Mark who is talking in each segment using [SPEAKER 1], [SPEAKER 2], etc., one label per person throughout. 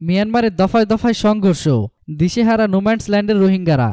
[SPEAKER 1] মিয়ানমারের দফায় দফায় সংঘর্ষ, দিশেহারা নোম্যান্সল্যান্ডের রোহিঙ্গারা।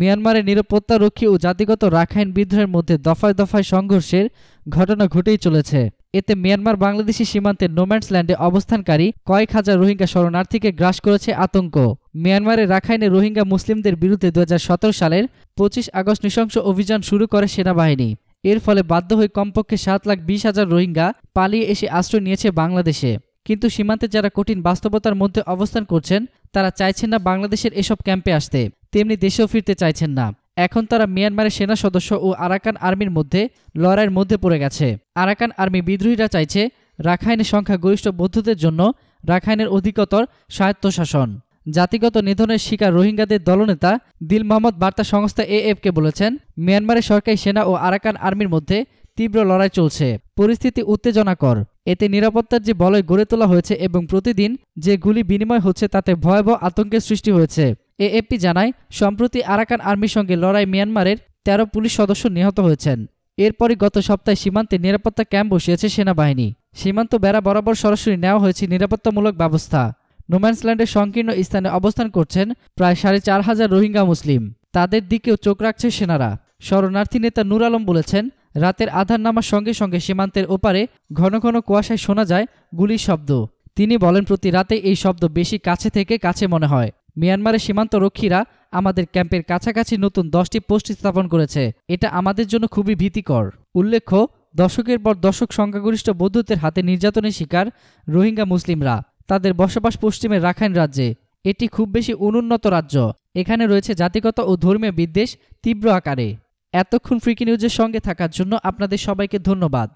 [SPEAKER 1] মিয়ানমারের নিরাপত্তারক্ষী ও জাতিগত রাখাইন বিদ্রোহের মধ্যে দফায় দফায় সংঘর্ষের ঘটনা ঘটেই চলেছে। এতে মিয়ানমার বাংলাদেশি সীমান্তের নোম্যান্সল্যান্ডে অবস্থানকারী কয়েক হাজার রোহিঙ্গা শরণার্থীকে গ্রাস করেছে আতঙ্ক। মিয়ানমারের রাখাইনে রোহিঙ্গা মুসলিমদের বিরুদ্ধে দু হাজার সতেরো সালের পঁচিশ আগস্ট নৃশংস অভিযান শুরু করে সেনাবাহিনী। এর ফলে বাধ্য হয়ে কমপক্ষে সাত লাখ বিশ হাজার রোহিঙ্গা পালিয়ে এসে আশ্রয় নিয়েছে বাংলাদেশে। কিন্তু সীমান্তে যারা কঠিন বাস্তবতার মধ্যে অবস্থান করছেন, তারা চাইছেন না বাংলাদেশের এসব ক্যাম্পে আসতে। তেমনি দেশেও ফিরতে চাইছেন না। এখন তারা মিয়ানমারের সেনা সদস্য ও আরাকান আর্মির মধ্যে লড়াইয়ের মধ্যে পড়ে গেছে। আরাকান আর্মি বিদ্রোহীরা চাইছে রাখাইনের সংখ্যাগরিষ্ঠ বৌদ্ধদের জন্য রাখাইনের অধিকতর স্বায়ত্তশাসন। জাতিগত নিধনের শিকার রোহিঙ্গাদের দলনেতা দিল মোহাম্মদ বার্তা সংস্থা এএফকে বলেছেন, মিয়ানমারের সরকারি সেনা ও আরাকান আর্মির মধ্যে তীব্র লড়াই চলছে। পরিস্থিতি উত্তেজনাকর। এতে নিরাপত্তার যে বলয় গড়ে তোলা হয়েছে এবং প্রতিদিন যে গুলি বিনিময় হচ্ছে তাতে ভয়াবহ আতঙ্কের সৃষ্টি হয়েছে। এএফপি জানায়, সম্প্রতি আরাকান আর্মির সঙ্গে লড়াই মিয়ানমারের তেরো পুলিশ সদস্য নিহত হয়েছেন। এরপরই গত সপ্তাহে সীমান্তে নিরাপত্তা ক্যাম্প বসিয়েছে সেনাবাহিনী। সীমান্ত বেড়া বরাবর সরাসরি নেওয়া হয়েছে নিরাপত্তামূলক ব্যবস্থা। নোম্যান্সল্যান্ডের সংকীর্ণ স্থানে অবস্থান করছেন প্রায় সাড়ে চার হাজার রোহিঙ্গা মুসলিম। তাদের দিকেও চোখ রাখছে সেনারা। শরণার্থী নেতা নূর আলম বলেছেন, রাতের আধার নামার সঙ্গে সঙ্গে সীমান্তের ওপারে ঘন ঘন কুয়াশায় শোনা যায় গুলির শব্দ। তিনি বলেন, প্রতি রাতে এই শব্দ বেশি কাছে থেকে কাছে মনে হয়। মিয়ানমারের সীমান্ত রক্ষীরা আমাদের ক্যাম্পের কাছাকাছি নতুন দশটি পোস্ট স্থাপন করেছে। এটা আমাদের জন্য খুবই ভীতিকর। উল্লেখ্য, দশকের পর দশক সংখ্যাগরিষ্ঠ বৌদ্ধদের হাতে নির্যাতনের শিকার রোহিঙ্গা মুসলিমরা। তাদের বসবাস পশ্চিমের রাখাইন রাজ্যে। এটি খুব বেশি অনুন্নত রাজ্য। এখানে রয়েছে জাতিগত ও ধর্মীয় বিদ্বেষ তীব্র আকারে। এতক্ষণ ফ্রিকি নিউজের সঙ্গে থাকার জন্য আপনাদের সবাইকে ধন্যবাদ।